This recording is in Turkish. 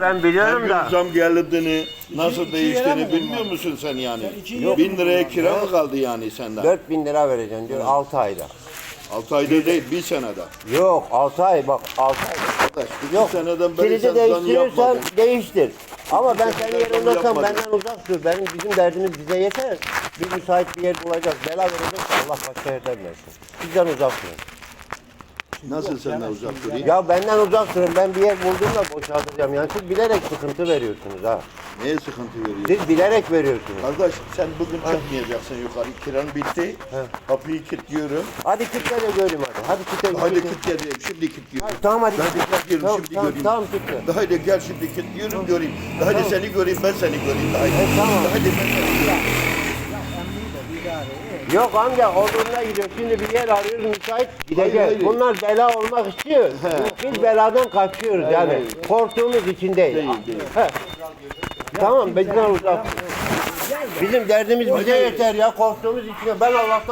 Ben Her biliyorum gün da. zam geldiğini, nasıl iki değiştiğini yere mi bilmiyor bunlar? musun sen yani? iki yere Bin liraya kira mı kaldı yani senden? 4000 lira vereceksin diyor 6 ayda. 6 ayda değil, bir senede. Yok 6 ay bak 6 ay. Arkadaş, iki Yok seneden beri kilidi sen zam değiştirirsen yapmadın. değiştir. Ama ben İki senin seneden yerinde olsam yapmadın. benden uzak dur. Benim bizim derdimiz bize yeter. Bir müsait bir yer bulacağız. Bela verecekse Allah başka yerden versin. Bizden uzak durun. Nasıl senden uzak durayım? Ya benden uzak durun. Ben bir yer bulduğumda boşaltacağım. Yani siz bilerek sıkıntı veriyorsunuz ha. Neye sıkıntı veriyorsun? Siz bilerek veriyorsunuz. Kardeş sen bugün çıkmayacaksın yukarı. Kiran bitti. Kapıyı kilitliyorum. Hadi kitle de göreyim hadi. Hadi kitle. Hadi kitle. kilitledim. Şimdi kilitliyorum. Tamam hadi. Ben kitle. kilitliyorum. Tamam, Şimdi tamam, göreyim. tamam kitle. Haydi gel şimdi kilitliyorum göreyim. Haydi seni göreyim ben seni göreyim. Haydi. E, tamam. Haydi ben seni göreyim. Yok amca olduğuna gidiyor. Şimdi bir yer arıyoruz müsait gideceğiz. Hayır, hayır. Bunlar bela olmak istiyor. Biz beladan kaçıyoruz yani. hayır. Korktuğumuz için değil. Değil, değil. He. Tamam bizden uzak. Bizim derdimiz bize yeter ya korktuğumuz için. Ben Allah'tan